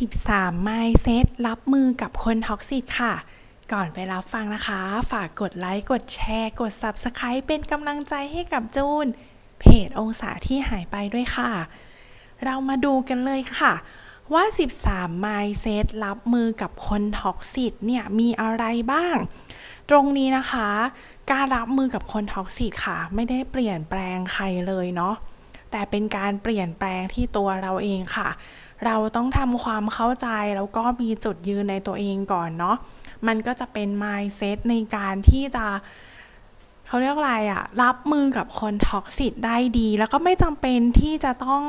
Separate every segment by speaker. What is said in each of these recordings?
Speaker 1: 13 Mindset รับมือกับคนท็อกซิกค่ะ ก่อนไปรับฟังนะคะ ฝากกดไลค์ กดแชร์ กด Subscribe เป็นกำลังใจให้กับจูน เพจองศาที่หายไปด้วยค่ะ เรามาดูกันเลยค่ะ ว่า 13 Mindset รับมือกับคนท็อกซิกเนี่ยมีอะไรบ้าง ตรงนี้นะคะ การรับมือกับคนท็อกซิกค่ะ ไม่ได้เปลี่ยนแปลงใครเลยเนาะแต่เป็นการเปลี่ยนแปลงที่ตัวเราเองค่ะ เราต้องทำความเข้าใจแล้วก็มีจุดยืนในตัวเองก่อนเนาะมันก็จะเป็น mindset ในการที่จะเขาเรียกอะไรอะรับมือกับคนท็อกซิกได้ดี แล้วก็ไม่จำเป็นที่จะต้อง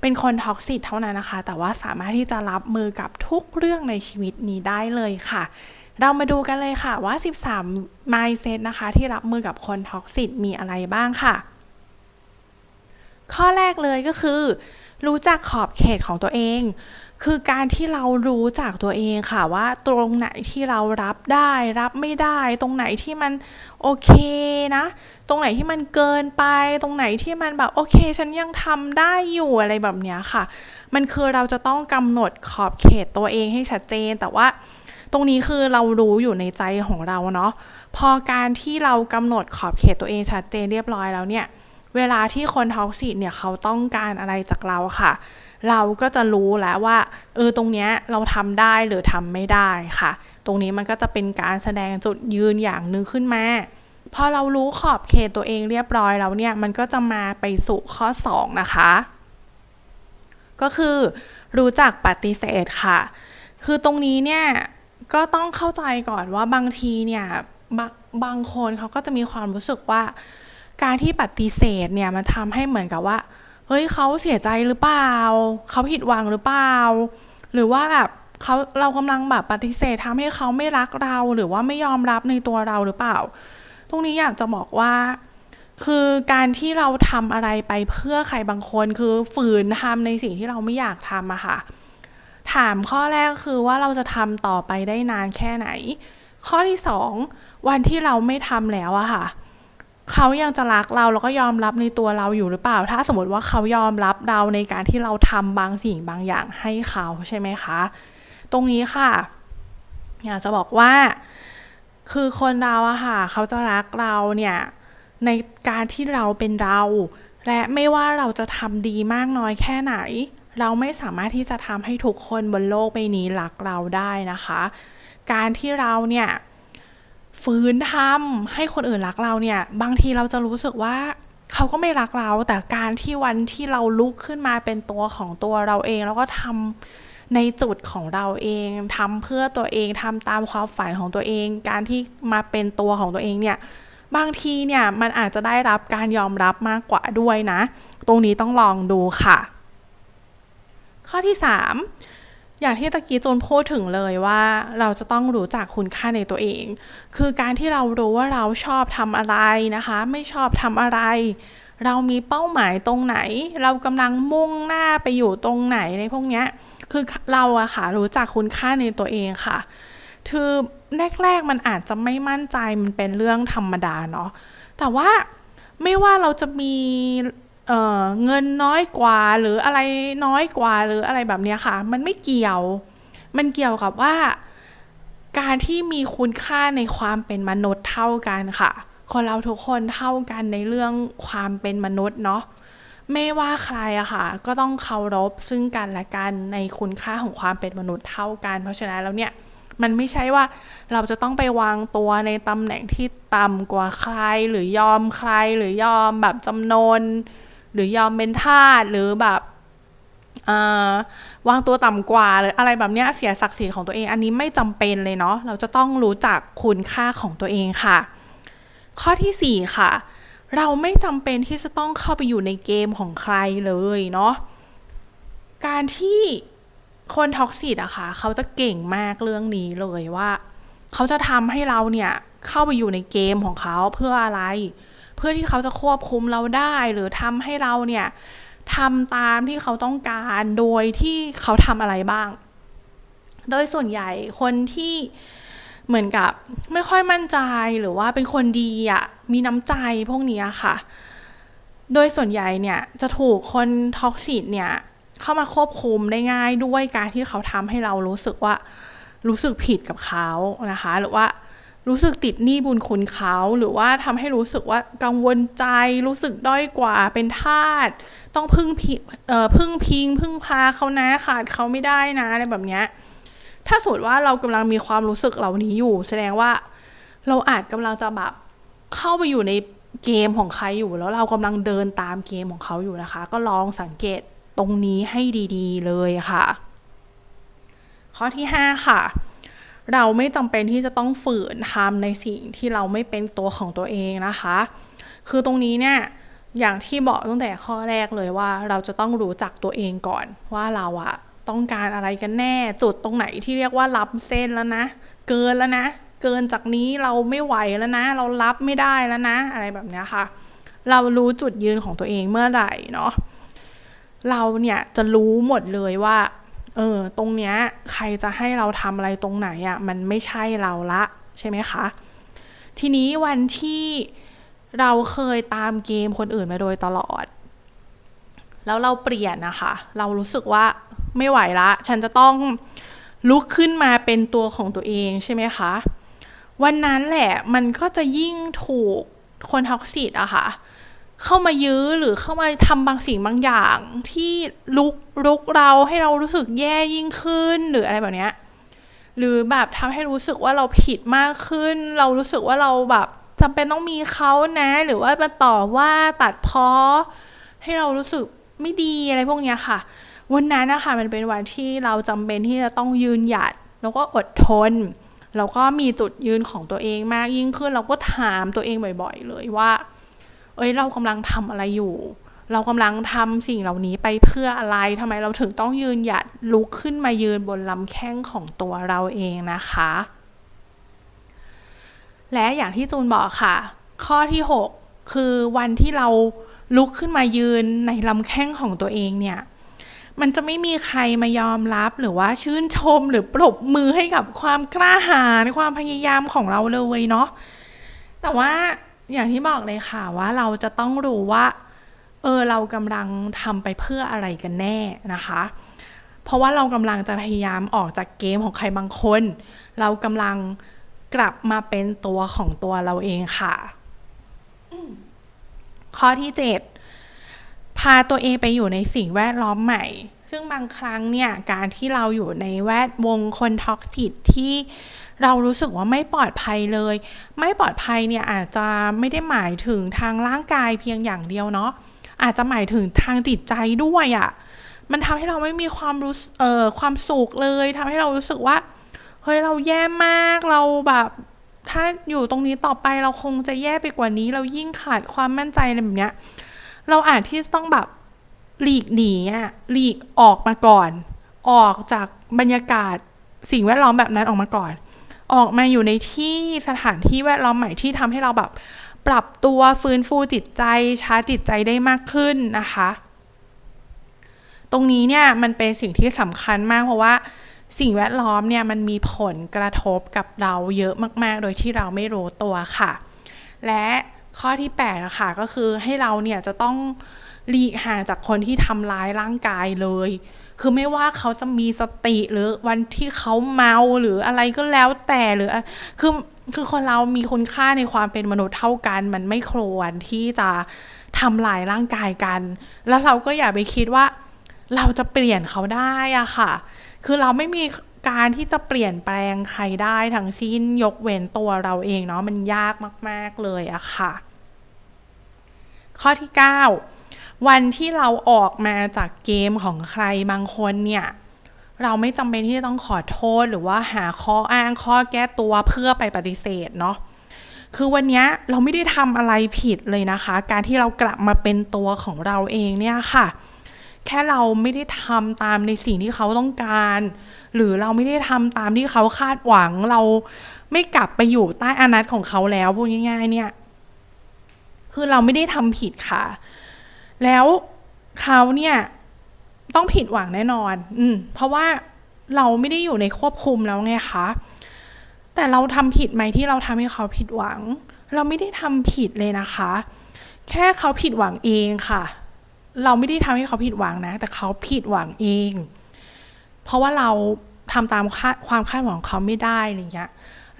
Speaker 1: เป็นคนท็อกซิกเท่านั้นนะคะ แต่ว่าสามารถที่จะรับมือกับทุกเรื่องในชีวิตนี้ได้เลยค่ะ เรามาดูกันเลยค่ะว่า 13 mindset นะคะ ที่รับมือกับคนท็อกซิกมีอะไรบ้างค่ะ ข้อแรกเลยก็คือ รู้จักขอบเขตของตัวเอง คือการที่เรารู้จักตัวเองค่ะว่าตรงไหนที่เรารับได้รับไม่ได้ ตรงไหนที่มันโอเคนะ ตรงไหนที่มันเกินไป ตรงไหนที่มันแบบโอเค ฉันยังทำได้อยู่อะไรแบบเนี้ยค่ะ มันคือเราจะต้องกำหนดขอบเขตตัวเองให้ชัดเจนแต่ว่าตรงนี้คือเรารู้อยู่ในใจของเราเนาะพอการที่เรากำหนดขอบเขตตัวเองชัดเจนเรียบร้อยแล้วเนี่ย เวลาที่คนท็อกซิกเนี่ยเขาต้องการอะไรจากเราค่ะ เราก็จะรู้แล้วว่าเออตรงเนี้ยเราทำได้หรือทำไม่ได้ค่ะ ตรงนี้มันก็จะเป็นการแสดงจุดยืนอย่างหนึ่งขึ้นมาพอเรารู้ขอบเขตตัวเองเรียบร้อยแล้วเนี่ยมันก็จะมาไปสู่ข้อ 2 นะคะ ก็คือรู้จักปฏิเสธค่ะ คือตรงนี้เนี่ยก็ต้องเข้าใจก่อนว่าบางทีเนี่ยบบางคนเขาก็จะมีความรู้สึกว่า การที่ปฏิเสธเนี่ยมันทำให้เหมือนกับว่า เฮ้ยเขาเสียใจหรือเปล่า เขาผิดหวังหรือเปล่า หรือว่าแบบเขาเรากำลังแบบปฏิเสธทำให้เขาไม่รักเรา หรือว่าไม่ยอมรับในตัวเราหรือเปล่า ตรงนี้อยากจะบอกว่า คือการที่เราทำอะไรไปเพื่อใครบางคนคือฝืนทำในสิ่งที่เราไม่อยากทำอะค่ะ ถามข้อแรกคือว่าเราจะทำต่อไปได้นานแค่ไหน ข้อที่สองวันที่เราไม่ทำแล้วอะค่ะ เขายังจะรักเราแล้วก็ยอมรับในตัวเราอยู่หรือเปล่า ถ้าสมมติว่าเขายอมรับเราในการที่เราทำบางสิ่งบางอย่างให้เขาใช่ไหมคะ ตรงนี้ค่ะ อยากจะบอกว่า คือคนเราอะค่ะ เขาจะรักเราเนี่ยในการที่เราเป็นเรา และไม่ว่าเราจะทำดีมากน้อยแค่ไหน เราไม่สามารถที่จะทำให้ทุกคนบนโลกใบนี้รักเราได้นะคะ การที่เราเนี่ย ฝืนทำให้คนอื่นรักเราเนี่ย บางทีเราจะรู้สึกว่าเขาก็ไม่รักเรา แต่การที่วันที่เราลุกขึ้นมาเป็นตัวของตัวเราเอง แล้วก็ทำในจุดของเราเองทำเพื่อตัวเองทำตามความฝันของตัวเอง การที่มาเป็นตัวของตัวเองเนี่ยบางทีเนี่ยมันอาจจะได้รับการยอมรับมากกว่าด้วยนะ ตรงนี้ต้องลองดูค่ะ ข้อที่ 3 อย่างที่ตะกี้จูนพูดถึงเลยว่าเราจะต้องรู้จักคุณค่าในตัวเอง คือการที่เรารู้ว่าเราชอบทำอะไรนะคะ ไม่ชอบทำอะไร เรามีเป้าหมายตรงไหน เรากำลังมุ่งหน้าไปอยู่ตรงไหนในพวกเนี้ยคือเราอะค่ะรู้จักคุณค่าในตัวเองค่ะคือแรกๆมันอาจจะไม่มั่นใจมันเป็นเรื่องธรรมดาเนาะแต่ว่าไม่ว่าเราจะมี เเงินน้อยกว่าหรืออะไรน้อยกว่าหรืออะไรแบบเนี้ยค่ะ มันไม่เกี่ยว มันเกี่ยวกับว่า การที่มีคุณค่าในความเป็นมนุษย์เท่ากันค่ะ คนเราทุกคนเท่ากันในเรื่องความเป็นมนุษย์เนาะไม่ว่าใครอะค่ะ ก็ต้องเคารพซึ่งกันและกันในคุณค่าของความเป็นมนุษย์เท่ากัน เพราะฉะนั้นแล้วเนี่ยมันไม่ใช่ว่าเราจะต้องไปวางตัวในตำแหน่งที่ต่ำกว่าใครหรือยอมใครหรือยอมแบบจำนน หรือยอมเป็นทาสหรือแบบวางตัวต่ำกว่าหรืออะไรแบบเนี้ยเสียศักดิ์ศรีของตัวเอง อันนี้ไม่จำเป็นเลยเนาะเราจะต้องรู้จักคุณค่าของตัวเองค่ะ ข้อที่ 4 ค่ะ เราไม่จำเป็นที่จะต้องเข้าไปอยู่ในเกมของใครเลยเนาะการที่คนท็อกซิกอะค่ะ เขาจะเก่งมากเรื่องนี้เลยว่า เขาจะทำให้เราเนี่ยเข้าไปอยู่ในเกมของเขาเพื่ออะไรเเพื่อที่เขาจะควบคุมเราได้หรือทำให้เราเนี่ยทำตามที่เขาต้องการโดยที่เขาทำอะไรบ้าง โดยส่วนใหญ่คนที่เหมือนกับไม่ค่อยมั่นใจหรือว่าเป็นคนดีอะมีน้ำใจพวกนี้ค่ะ โดยส่วนใหญ่เนี่ยจะถูกคนท็อกซิกเนี่ยเข้ามาควบคุมได้ง่ายด้วยการที่เขาทำให้เรารู้สึกว่ารู้สึกผิดกับเขานะคะ หรือว่า รู้สึกติดหนี้บุญคุณเขาหรือว่าทำให้รู้สึกว่ากังวลใจ รู้สึกด้อยกว่าเป็นทาสต้องพึ่งพิเอ่อพึ่งพิง พึ่งพาเขานะขาดเขาไม่ได้นะอะไรแบบเนี้ยถ้าสมมติว่าเรากำลังมีความรู้สึกเหล่านี้อยู่ แสดงว่าเราอาจกำลังจะแบบเข้าไปอยู่ในเกมของใครอยู่ แล้วเรากำลังเดินตามเกมของเขาอยู่นะคะ ก็ลองสังเกตตรงนี้ให้ดี ๆ เลยค่ะ ข้อที่ 5 ค่ะ เราไม่จำเป็นที่จะต้องฝืนทำในสิ่งที่เราไม่เป็นตัวของตัวเองนะคะ คือตรงนี้เนี่ยอย่างที่บอกตั้งแต่ข้อแรกเลยว่าเราจะต้องรู้จักตัวเองก่อนว่าเราอะต้องการอะไรกันแน่จุดตรงไหนที่เรียกว่ารับเส้นแล้วนะ เกินแล้วนะ เกินจากนี้เราไม่ไหวแล้วนะ เรารับไม่ได้แล้วนะ อะไรแบบนี้ค่ะ เรารู้จุดยืนของตัวเองเมื่อไหร่เนาะเราเนี่ยจะรู้หมดเลยว่า เออตรงเนี้ยใครจะให้เราทำอะไรตรงไหนอะ่ะมันไม่ใช่เราละใช่ไหมคะ ทีนี้วันที่เราเคยตามเกมคนอื่นมาโดยตลอด แล้วเราเปลี่ยนนะคะ เรารู้สึกว่าไม่ไหวละ ฉันจะต้องลุกขึ้นมาเป็นตัวของตัวเองใช่ไหมคะ วันนั้นแหละมันก็จะยิ่งถูกคนท็อกซิตอะค่ะ เข้ามายื้อหรือเข้ามาทำบางสิ่งบางอย่าง ที่ลุกลุกเราให้เรารู้สึกแย่ยิ่งขึ้นหรืออะไรแบบเนี้ยหรือแบบทำให้รู้สึกว่าเราผิดมากขึ้น เรารู้สึกว่าเราแบบจำเป็นต้องมีเขานะ หรือว่ามาต่อว่าตัดพ้อให้เรารู้สึกไม่ดีอะไรพวกเนี้ยค่ะ วันนั้นนะคะมันเป็นวันที่เราจำเป็นที่จะต้องยืนหยัดแล้วก็อดทนแล้วก็มีจุดยืนของตัวเองมากยิ่งขึ้น เราก็ถามตัวเองบ่อย ๆ เลยว่า เอ้ยเรากำลังทำอะไรอยู่ เรากำลังทำสิ่งเหล่านี้ไปเพื่ออะไรทำไมเราถึงต้องยืนหยัดลุกขึ้นมายืนบนลำแข้งของตัวเราเองนะคะ และอย่างที่จูนบอกค่ะ ข้อที่ 6 คือวันที่เราลุกขึ้นมายืนในลำแข้งของตัวเองเนี่ยมันจะไม่มีใครมายอมรับหรือว่าชื่นชมหรือปรบมือให้กับความกล้าหาญความพยายามของเราเลยเนาะแต่ว่า อย่างที่บอกเลยค่ะว่าเราจะต้องรู้ว่า เออเรากำลังทำไปเพื่ออะไรกันแน่นะคะ เพราะว่าเรากำลังจะพยายามออกจากเกมของใครบางคน เรากำลังกลับมาเป็นตัวของตัวเราเองค่ะ ข้อที่ 7 พาตัวเองไปอยู่ในสิ่งแวดล้อมใหม่ ซึ่งบางครั้งเนี่ย การที่เราอยู่ในแวดวงคนท็อกซิตที่ เรารู้สึกว่าไม่ปลอดภัยเลย ไม่ปลอดภัยเนี่ยอาจจะไม่ได้หมายถึงทางร่างกายเพียงอย่างเดียวเนาะอาจจะหมายถึงทางจิตใจด้วยอะ่ะมันทำให้เราไม่มีความรู้เอ่อความสุขเลยทำให้เรารู้สึกว่าเฮ้ยเราแย่มากเราแบบถ้าอยู่ตรงนี้ต่อไปเราคงจะแย่ไปกว่านี้ เรายิ่งขาดความมั่นใจอะไรแบบเนี้ย เราอาจที่ต้องแบบหลีกหนีอะหลีกออกมาก่อน ออกจากบรรยากาศสิ่งแวดล้อมแบบนั้นออกมาก่อน ออกมาอยู่ในที่สถานที่แวดล้อมใหม่ที่ทำให้เราแบบปรับตัวฟื้นฟูจิตใจชาจจิตใจได้มากขึ้นนะคะ ตรงนี้เนี่ยมันเป็นสิ่งที่สำคัญมากเพราะว่าสิ่งแวดล้อมเนี่ยมันมีผลกระทบกับเราเยอะมาก ๆ โดยที่เราไม่รู้ตัวค่ะ และข้อที่8นะคะก็คือให้เราเนี่ยจะต้องหลีกห่างจากคนที่ทำร้ายร่างกายเลย คือไม่ว่าเขาจะมีสติหรือวันที่เขาเมาหรืออะไรก็แล้วแต่หรือคือคือคนเรามีคุณค่าในความเป็นมนุษย์เท่ากัน มันไม่ควรที่จะทำลายร่างกายกัน แล้วเราก็อย่าไปคิดว่า เราจะเปลี่ยนเขาได้อะค่ะ คือเราไม่มีการที่จะเปลี่ยนแปลงใครได้ทั้งสิ้นยกเว้นตัวเราเองเนาะมันยากมาก ๆ เลยอะค่ะ ข้อที่ 9 วันที่เราออกมาจากเกมของใครบางคนเนี่ยเราไม่จำเป็นที่จะต้องขอโทษหรือว่าหาข้ออ้างข้อแก้ตัวเพื่อไปปฏิเสธเนาะคือวันนี้เราไม่ได้ทำอะไรผิดเลยนะคะ การที่เรากลับมาเป็นตัวของเราเองเนี่ยค่ะ แค่เราไม่ได้ทำตามในสิ่งที่เขาต้องการ หรือเราไม่ได้ทำตามที่เขาคาดหวัง เราไม่กลับไปอยู่ใต้อานัตของเขาแล้วพูดง่าย ๆ เนี่ย คือเราไม่ได้ทำผิดค่ะ แล้วเขาเนี่ยต้องผิดหวังแน่นอน อืม เพราะว่าเราไม่ได้อยู่ในควบคุมแล้วไงคะ แต่เราทำผิดไหมที่เราทำให้เขาผิดหวัง เราไม่ได้ทำผิดเลยนะคะ แค่เขาผิดหวังเองค่ะ เราไม่ได้ทำให้เขาผิดหวังนะ แต่เขาผิดหวังเอง เพราะว่าเราทำตามความคาดหวังของเขาไม่ได้อะไรเงี้ย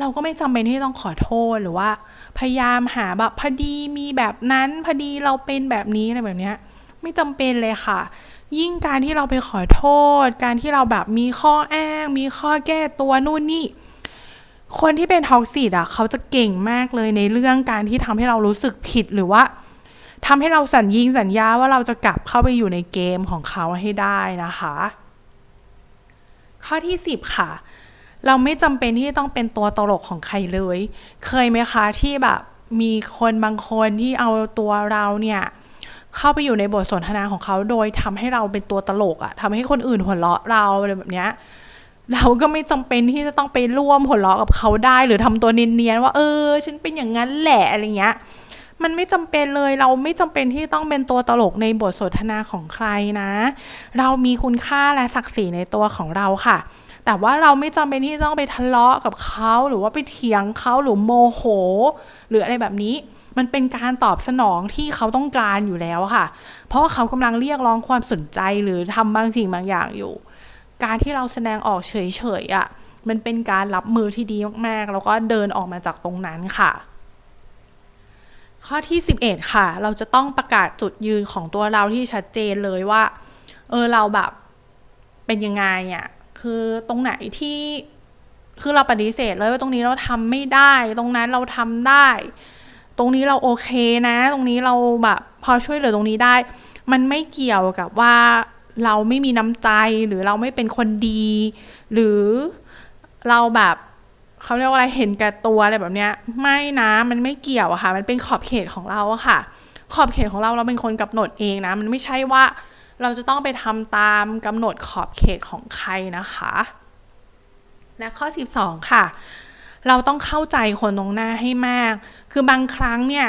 Speaker 1: เราก็ไม่จำเป็นที่ต้องขอโทษหรือว่า พยายามหาแบบพอดีมีแบบนั้นพอดีเราเป็นแบบนี้อะไรแบบเนี้ยไม่จำเป็นเลยค่ะ ยิ่งการที่เราไปขอโทษ การที่เราแบบมีข้ออ้าง มีข้อแก้ตัวนู่นนี่คนที่เป็นท็อกซิตอะเขาจะเก่งมากเลยในเรื่องการที่ทำให้เรารู้สึกผิดหรือว่าทำให้เราสัญญิงสัญญาว่าเราจะกลับเข้าไปอยู่ในเกมของเขาให้ได้นะคะ ข้อที่ 10 ค่ะ เราไม่จำเป็นที่ต้องเป็นตัวตลกของใครเลย เคยไหมคะที่แบบมีคนบางคนที่เอาตัวเราเนี่ยเข้าไปอยู่ในบทสนทนาของเขาโดยทำให้เราเป็นตัวตลกอะทำให้คนอื่นหัวเราะเราอะไรแบบเนี้ยเราก็ไม่จำเป็นที่จะต้องไปร่วมหัวเราะกับเขาได้ หรือทำตัวเนียนๆว่า เออ ฉันเป็นอย่างนั้นแหละอะไรเงี้ยมันไม่จำเป็นเลยเราไม่จำเป็นที่ต้องเป็นตัวตลกในบทสนทนาของใครนะ เรามีคุณค่าและศักดิ์ศรีในตัวของเราค่ะ แต่ว่าเราไม่จำเป็นที่จะต้องไปทะเลาะกับเขาหรือว่าไปเถียงเขาหรือโมโห หรืออะไรแบบนี้ มันเป็นการตอบสนองที่เขาต้องการอยู่แล้วค่ะ เพราะว่าเขากำลังเรียกร้องความสนใจหรือทำบางสิ่งบางอย่างอยู่ การที่เราแสดงออกเฉยๆอะ่ะมันเป็นการรับมือที่ดีมากๆ แล้วก็เดินออกมาจากตรงนั้นค่ะ ข้อที่ 11 ค่ะ เราจะต้องประกาศจุดยืนของตัวเราที่ชัดเจนเลยว่า เออเราแบบเป็นยังไงอะ่ะ คือตรงไหนที่คือเราปฏิเสธเลยว่าตรงนี้เราทำไม่ได้ ตรงนั้นเราทำได้ ตรงนี้เราโอเคนะ ตรงนี้เราแบบพอช่วยเหลือตรงนี้ได้ มันไม่เกี่ยวกับว่าเราไม่มีน้ำใจหรือเราไม่เป็นคนดี หรือเราแบบเขาเรียกว่าอะไรเห็นแก่ตัวอะไรแบบเนี้ย ไม่นะมันไม่เกี่ยวอะค่ะ มันเป็นขอบเขตของเราอะค่ะ ขอบเขตของเราเราเป็นคนกำหนดเองนะ มันไม่ใช่ว่า เราจะต้องไปทำตามกำหนดขอบเขตของใครนะคะ และข้อ 12 ค่ะ เราต้องเข้าใจคนตรงหน้าให้มาก คือบางครั้งเนี่ย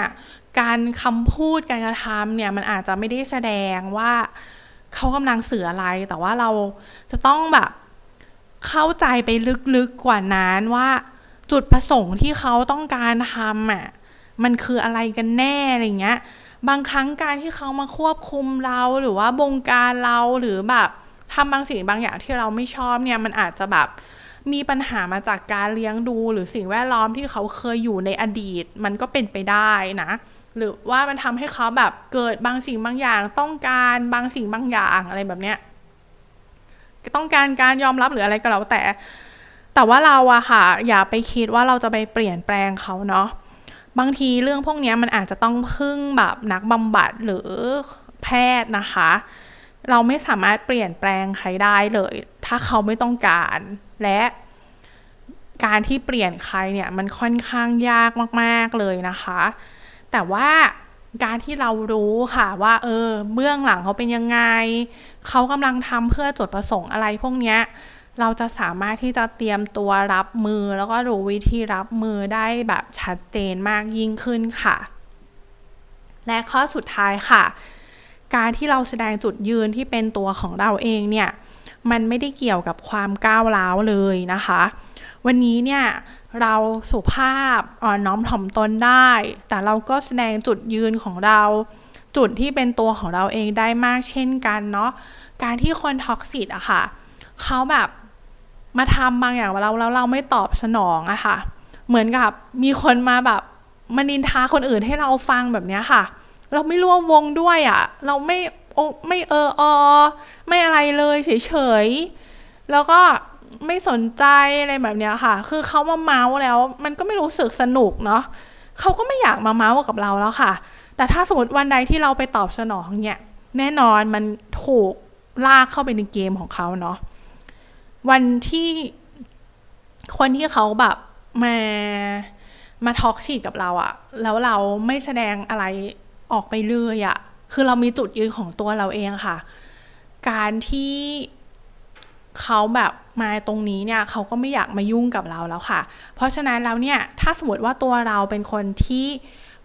Speaker 1: การคำพูดการกระทำเนี่ยมันอาจจะไม่ได้แสดงว่าเขากำลังสื่ออะไร แต่ว่าเราจะต้องแบบเข้าใจไปลึกๆกว่านั้นว่าจุดประสงค์ที่เขาต้องการทำอะมันคืออะไรกันแน่อะไรเงี้ย บางครั้งการที่เขามาควบคุมเราหรือว่าบงการเราหรือแบบทำบางสิ่งบางอย่างที่เราไม่ชอบเนี่ยมันอาจจะแบบมีปัญหามาจากการเลี้ยงดู หรือสิ่งแวดล้อมที่เขาเคยอยู่ในอดีต มันก็เป็นไปได้นะ หรือว่ามันทำให้เขาแบบเกิดบางสิ่งบางอย่างต้องการบางสิ่งบางอย่างอะไรแบบเนี้ยต้องการการยอมรับหรืออะไรก็แล้วแต่ แต่ว่าเราอะค่ะ อย่าไปคิดว่าเราจะไปเปลี่ยนแปลงเขาเนาะ บางทีเรื่องพวกนี้มันอาจจะต้องพึ่งแบบนักบำบัดหรือแพทย์นะคะ เราไม่สามารถเปลี่ยนแปลงใครได้เลย ถ้าเขาไม่ต้องการและการที่เปลี่ยนใครเนี่ยมันค่อนข้างยากมากๆเลยนะคะ แต่ว่าการที่เรารู้ค่ะว่า เออเบื้องหลังเขาเป็นยังไง เขากำลังทำเพื่อจุดประสงค์อะไรพวกเนี้ย เราจะสามารถที่จะเตรียมตัวรับมือ แล้วก็รู้วิธีรับมือได้แบบชัดเจนมากยิ่งขึ้นค่ะ และข้อสุดท้ายค่ะ การที่เราแสดงจุดยืนที่เป็นตัวของเราเองเนี่ย มันไม่ได้เกี่ยวกับความก้าวร้าวเลยนะคะ วันนี้เนี่ยเราสุภาพอ่อนน้อมถ่อมตนได้ แต่เราก็แสดงจุดยืนของเรา จุดที่เป็นตัวของเราเองได้มากเช่นกันเนาะ การที่คนท็อกซิตอะค่ะ เขาแบบ มาทำบางอย่างเราแล้วเราไม่ตอบสนองอะค่ะ เหมือนกับมีคนมาแบบมานินทาคนอื่นให้เราฟังแบบนี้ค่ะ เราไม่ร่วมวงด้วยอะเราไม่โอไม่เอออไม่อะไรเลยเฉยๆแล้วก็ไม่สนใจอะไรแบบนี้ค่ะ คือเขามาเมาส์แล้ว มันก็ไม่รู้สึกสนุกเนาะเขาก็ไม่อยากมาเมาส์กับเราแล้วค่ะ แต่ถ้าสมมติวันใดที่เราไปตอบสนองเนี่ย แน่นอนมันถูกลากเข้าไปในเกมของเขาเนาะ วันที่คนที่เขาแบบมามาทอกซิตกับเราอะแล้วเราไม่แสดงอะไรออกไปเลยอะคือเรามีจุดยืนของตัวเราเองค่ะ การที่เขาแบบมาตรงนี้เนี่ยเขาก็ไม่อยากมายุ่งกับเราแล้วค่ะ เพราะฉะนั้นแล้วเนี่ยถ้าสมมติว่าตัวเราเป็นคนที่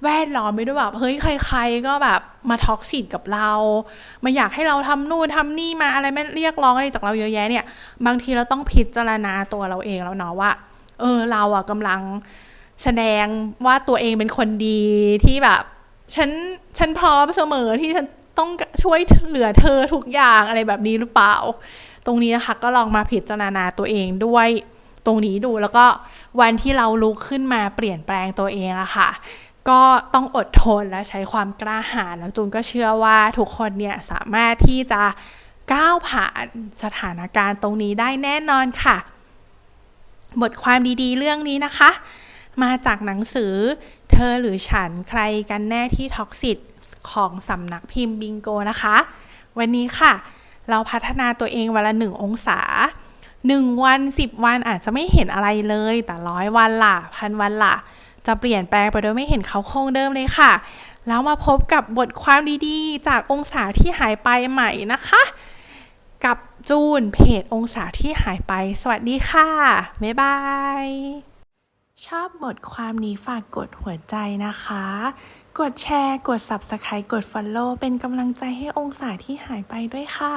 Speaker 1: แวดล้อมไปด้วยแบบเฮ้ยใคร ๆ ก็แบบมาท็อกซิตกับเรามาอยากให้เราทำนู่นทำนี่มาอะไรไม่เรียกร้องอะไรจากเราเยอะแยะเนี่ย บางทีเราต้องพิจารณาตัวเราเองแล้วเนาะว่า เออเราอะกำลังแสดงว่าตัวเองเป็นคนดีที่แบบฉันฉันพร้อมเสมอที่ฉันต้องช่วยเหลือเธอทุกอย่างอะไรแบบนี้หรือเปล่า ตรงนี้นะคะก็ลองมาพิจารณาตัวเองด้วยตรงนี้ดูแล้วก็วันที่เราลุกขึ้นมาเปลี่ยนแปลงตัวเองอะค่ะ ก็ต้องอดทนและใช้ความกล้าหาญแล้วจูนก็เชื่อว่าทุกคนเนี่ยสามารถที่จะก้าวผ่านสถานการณ์ตรงนี้ได้แน่นอนค่ะ บทความดีๆ เรื่องนี้นะคะ มาจากหนังสือเธอหรือฉันใครกันแน่ที่ท็อกซิตของสำนักพิมพ์บิงโกนะคะ วันนี้ค่ะ เราพัฒนาตัวเองวันละหนึ่งองศาหนึ่งวันสิบวันอาจจะไม่เห็นอะไรเลย แต่ร้อยวันล่ะ พันวันล่ะ จะเปลี่ยนแปลงไปโดยไม่เห็นเขาคงเดิมเลยค่ะ แล้วมาพบกับบทความดีๆ จากองศาที่หายไปใหม่นะคะ กับจูนเพจองศาที่หายไป สวัสดีค่ะ บ๊ายบาย ชอบบทความนี้ฝากกดหัวใจนะคะ กดแชร์ กด Subscribe กด Follow เป็นกำลังใจให้องศาที่หายไปด้วยค่ะ